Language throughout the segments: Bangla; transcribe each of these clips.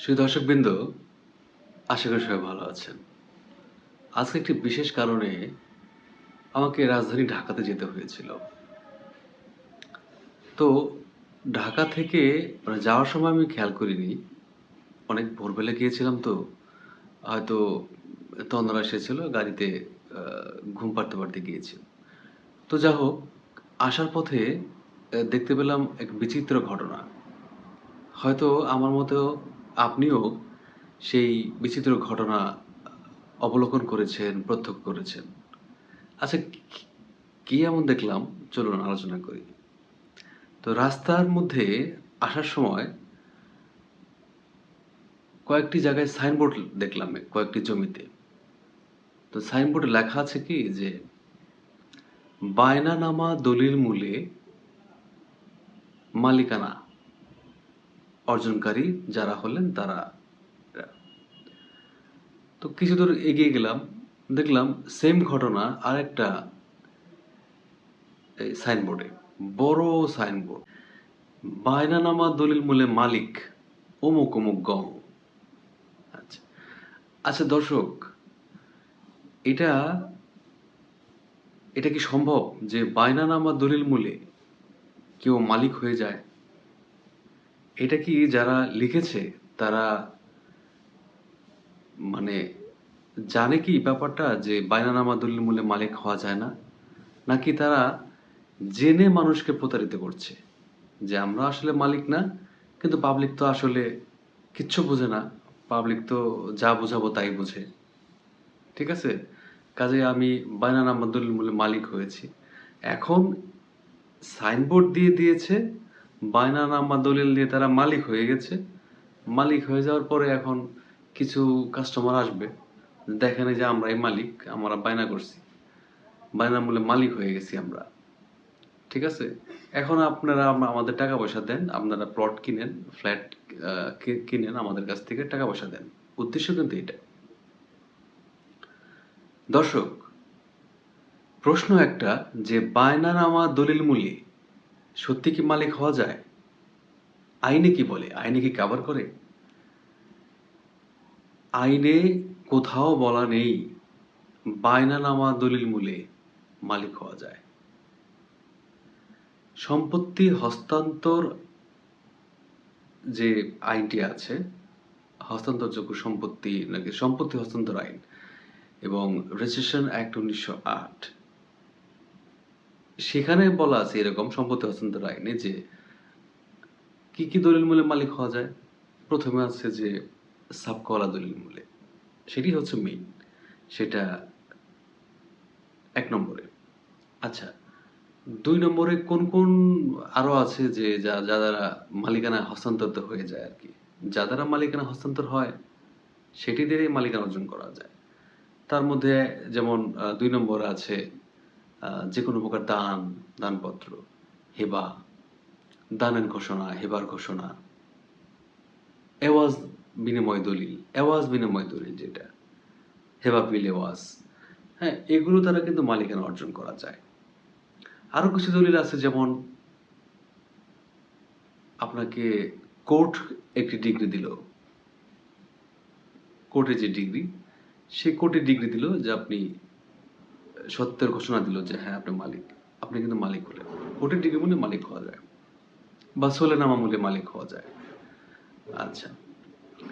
সুধী দর্শকবৃন্দ, আশা করি সবাই ভালো আছেন। আজকে একটি বিশেষ কারণে আমাকে রাজধানী ঢাকাতে যেতে হয়েছিল। তো ঢাকা থেকে মানে যাওয়ার সময় আমি খেয়াল করিনি। অনেক ভোরবেলা গিয়েছিলাম তো, হয়তো তন্দ্রা এসেছিল, গাড়িতে ঘুম পাড়তে পারতে গিয়েছি তো যা হোক, আসার পথে দেখতে পেলাম এক বিচিত্র ঘটনা। হয়তো আমার মতো আপনিও সেই বিচিত্র ঘটনা অবলোকন করেছেন, প্রত্যক্ষ করেছেন। আচ্ছা কি- এমন দেখলাম? চলুন আলোচনা করি। তো রাস্তার মধ্যে আসার সময় কয়েকটি জায়গায় সাইনবোর্ড দেখলাম কয়েকটি জমিতে। তো সাইনবোর্ডে লেখা আছে কি যে, বায়নানামা দলিল মূলে মালিকানা। অর্জনকারী যারা হলেন তারা। তো কিছু দূর এগিয়ে গেলাম, দেখলাম সেম ঘটনা আর একটা সাইনবোর্ডে বড় সাইনবোর্ড বায়নানামা দলিল মূলে মালিক, অমুক অমুক গম আচ্ছা আচ্ছা দর্শক, এটা এটা কি সম্ভব যে বায়নানামা দলিল মূলে কেউ মালিক হয়ে যায়? এটা কি যারা লিখেছে, তারা মানে জানে কি ব্যাপারটা যে বায়নানামা দলিল মূলে মালিক হওয়া যায় না? নাকি তারা জেনে মানুষকে প্রতারিত করছে যে আমরা আসলে মালিক না, কিন্তু পাবলিক তো আসলে কিচ্ছু বোঝে না। পাবলিক তো যা বোঝাবো তাই বোঝে। ঠিক আছে? কাজে আমি বায়নানামা দলিল মূলে মালিক হয়েছি। এখন সাইনবোর্ড দিয়ে দিয়েছে বায়নানামা দলিল দিয়ে তারা মালিক হয়ে গেছে। মালিক হয়ে যাওয়ার পরে এখন কিছু কাস্টমার আসবে। দেখেন এই যে আমরাই মালিক, আমরা বায়না করছি। বায়না মূলে মালিক হয়ে গেছি আমরা। ঠিক আছে? এখন আপনারা আমাদের টাকা পয়সা দেন, আপনারা প্লট কিনেন ফ্ল্যাট কিনেন, আমাদের কাছ থেকে টাকা পয়সা দেন। উদ্দেশ্য কিন্তু এটা দর্শক, প্রশ্ন একটা যে বায়নানামা দলিল মূলে সত্যি কি মালিক হওয়া যায়? আইনে কি বলে? আইনে কি কাভার করে? আইনে কোথাও বলা নেই বায়নানামা দলিল মূলে মালিক হওয়া যায়। সম্পত্তি হস্তান্তর যে আইনটি আছে, হস্তান্তরযোগ্য সম্পত্তি নাকি সম্পত্তি হস্তান্তর আইন এবং রেজিস্ট্রেশন অ্যাক্ট উনিশশো আট সেখানে বলা আছে, এরকম সম্পত্তি হস্তান্তর আইনে যে কি কি দলিল মূলে মালিক হওয়া যায়? প্রথমে আছে যে সাবকলা দলিল মূলে। সেটি হচ্ছে মেইন সেটা এক নম্বরে। আচ্ছা দুই নম্বরে কোন কোন আরও আছে যে যা যা দ্বারা মালিকানা হস্তান্তরিত হয়ে যায় আর কি? যা দ্বারা মালিকানা হস্তান্তর হয়, সেটি দিয়েই মালিকানা অর্জন করা যায়। তার মধ্যে যেমন দুই নম্বর আছে যে কোনো প্রকার দান, দানপত্র, হেবা, দানের ঘোষণা, হেবার ঘোষণা। এওয়াজ বিনিময় দলিল, এওয়াজ বিনিময় দলিল যেটা। হেবা বিল, এওয়াজ। হ্যাঁ এগুলো দ্বারা কিন্তু মালিকানা অর্জন করা যায়। আরও কিছু দলিল আছে, যেমন আপনাকে কোর্ট একটি ডিগ্রি দিল। কোর্টে যে ডিগ্রি সে কোর্টে ডিগ্রি দিল যে আপনি সত্যের ঘোষণা দিল যে হ্যাঁ আপনি মালিক। আপনি কিন্তু মালিক হলেন কোর্টের ডিগ্রি মূল্যে মালিক হওয়া যায়। বা সোলেনামা মূল্যে মালিক হওয়া যায়। আচ্ছা।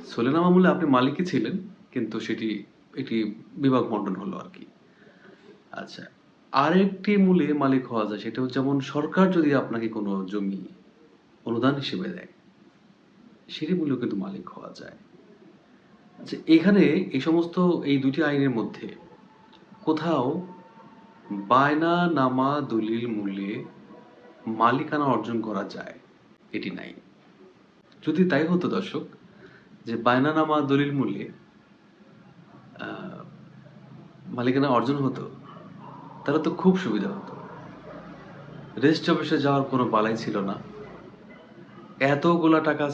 সোলেনামা মূল্যে আপনি মালিকই ছিলেন, কিন্তু সেটি, এটি বিভাগ বন্টন হলো আর কি। আচ্ছা। আরেকটি মূলে মালিক হওয়া যায়, সেটা হচ্ছে যেমন সরকার যদি আপনাকে কোনো জমি অনুদান হিসেবে দেয়, সেটি মূল্যেও কিন্তু মালিক হওয়া যায়। আচ্ছা এখানে এই সমস্ত, এই দুটি আইনের মধ্যে কোথাও বায়না নামা দলিল মূল্যে মালিকানা অর্জন করা যায়, এটি নাই। যদি তাই হতো দর্শক, যে বায়নানামা দলিল মূল্যে মালিকানা অর্জন হতো, তাহলে তো খুব সুবিধা হতো। রেজিস্ট্রি অফিসে যাওয়ার কোনো বালাই ছিল না। এতগুলা টাকা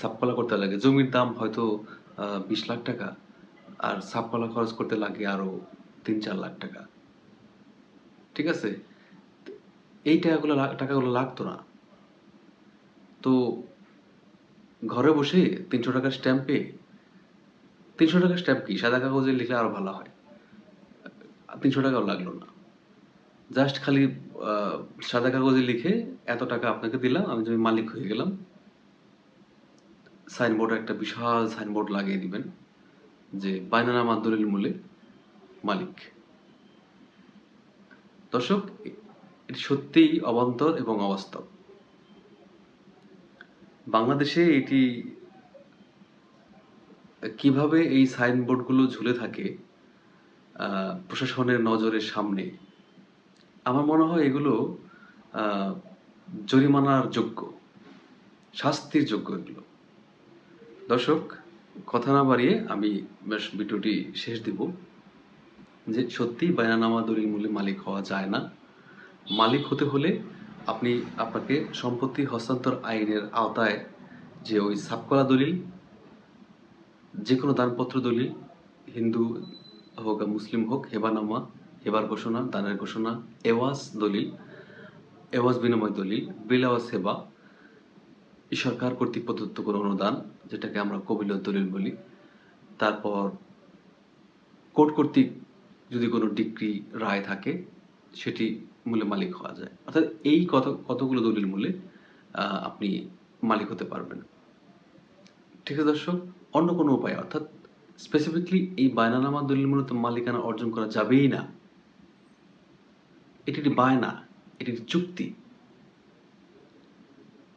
সাপকলা করতে লাগে। জমির দাম হয়তো বিশ লাখ টাকা, আর সাপকলা খরচ করতে লাগে আরও তিন চার লাখ টাকা। ঠিক আছে? এই টাকাগুলো টাকাগুলো লাগতো না। তো ঘরে বসে তিনশো টাকার স্ট্যাম্পে তিনশো টাকার স্ট্যাম্প কি? সাদা কাগজে লিখলে আরও ভালো হয়। তিনশো টাকাও লাগল না। জাস্ট খালি সাদা কাগজে লিখে এত টাকা আপনাকে দিলাম, আমি জমি মালিক হয়ে গেলাম। সাইনবোর্ড একটা বিশাল সাইনবোর্ড লাগিয়ে দিবেন, যে বাইনানামা দলিল মূলে মালিক। দর্শক, এটি সত্যিই অবান্তর এবং অবাস্তব। বাংলাদেশে এটি কীভাবে এই সাইনবোর্ডগুলো ঝুলে থাকে প্রশাসনের নজরের সামনে, আমার মনে হয় এগুলো জরিমানার যোগ্য, শাস্তির যোগ্য এগুলো। দর্শক, কথা না বাড়িয়ে আমি বেশ ভিডিওটি শেষ দিব। যে সত্যি বায়নানামা দলিল মূল্যে মালিক হওয়া যায় না। মালিক হতে হলে আপনি আপনাকে সম্পত্তি হস্তান্তর আইনের আওতায় যে ওই সাবকলা দলিল যে কোনো দানপত্র দলিল, হিন্দু হোক মুসলিম হোক, হেবানামা, হেবার ঘোষণা, দানের ঘোষণা, এওয়াজ দলিল, এওয়াজ বিনিময় দলিল, বিল আওয়াজ সেবা সরকার কর্তৃক প্রদত্ত কোনো অনুদান, যেটাকে আমরা কবিলত দলিল বলি। তারপর কোর্ট কর্তৃক যদি কোনো ডিক্রি রায় থাকে, সেটি মূলে মালিক হওয়া যায়। অর্থাৎ এই কত, কতগুলো দলিল মূলে আপনি মালিক হতে পারবেন। ঠিক আছে দর্শক? অন্য কোনো উপায়, অর্থাৎ স্পেসিফিকলি এই বায়নানামা দলিল মূলত মালিকানা অর্জন করা যাবেই না। এটি একটি বায়না, এটি একটি চুক্তি।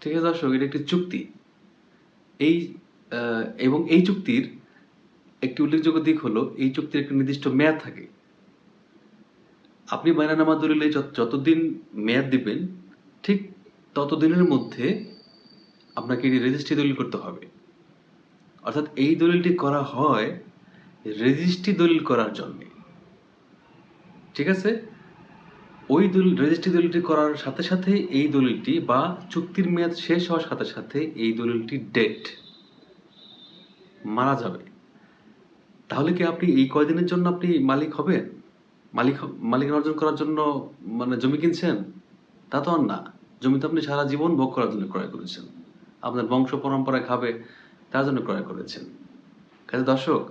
ঠিক আছে দর্শক? এটা একটি চুক্তি। এই এবং এই চুক্তির একটি উল্লেখযোগ্য দিক হলো, এই চুক্তির একটি নির্দিষ্ট মেয়াদ থাকে। আপনি বায়নানামা দলিলে যত- যতদিন মেয়াদ দিবেন, ঠিক ততদিনের মধ্যে আপনাকে এটি রেজিস্ট্রি দলিল করতে হবে। অর্থাৎ এই দলিলটি করা হয় রেজিস্ট্রি দলিল করার জন্য। ঠিক আছে? ওই দলিল রেজিস্ট্রি দলিলটি করার সাথে সাথে এই দলিলটি বা চুক্তির মেয়াদ শেষ হওয়ার সাথে সাথে এই দলিলটি ডেট মারা যাবে। তাহলে কি আপনি এই কয়দিনের জন্য আপনি মালিক হবেন? মালিক মালিকানা অর্জন করার জন্য মানে জমি কিনছেন? তা তো আর না। জমি তো আপনি সারা জীবন ভোগ করার জন্য ক্রয় করেছেন। আপনার বংশ পরম্পরায় খাবে, তার জন্য ক্রয় করেছেন। কাজে দর্শক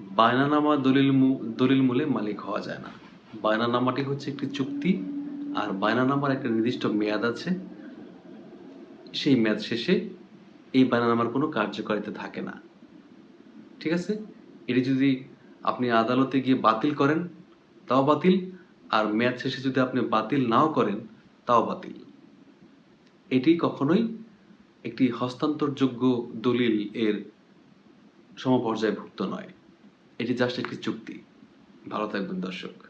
বায়নানামা দলিল দলিল মূলে মালিক হওয়া যায় না। বায়নানামাটি হচ্ছে একটি চুক্তি, আর বায়নানামার একটা নির্দিষ্ট মেয়াদ আছে। সেই মেয়াদ শেষে এই বায়নানামার কোনো কার্যকারিতা থাকে না। ঠিক আছে? এটি যদি আপনি আদালতে গিয়ে বাতিল করেন, তাও বাতিল। আর ম্যাচ শেষে যদি আপনি বাতিল নাও করেন, তাও বাতিল। এটি কখনোই একটি হস্তান্তরযোগ্য দলিল এর সমপর্যায়ভুক্ত নয়। এটি জাস্ট একটি চুক্তি। ভালো থাকবেন দর্শক।